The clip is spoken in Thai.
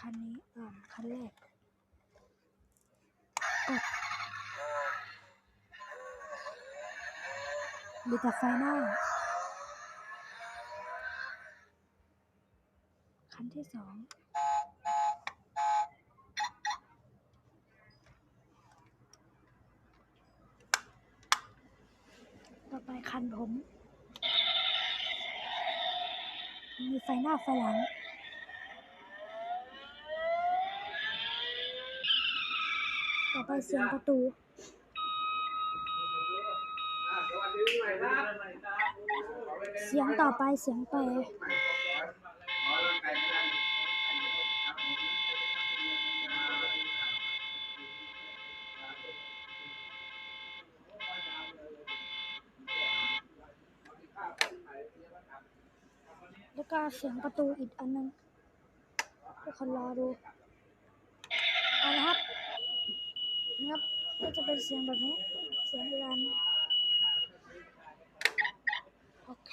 คันนี้อ่าคันแรกกดมีแต่ไฟหน้า คันที่สองต่อไปคันผม มีไฟหน้าไฟหลัง ต่อไปเสียงประตูเสียงต่อไปเสียงแปรแล้วก็เสียงประตูอีกอันหนึงทุกคนรอดูเอาละครับ นะค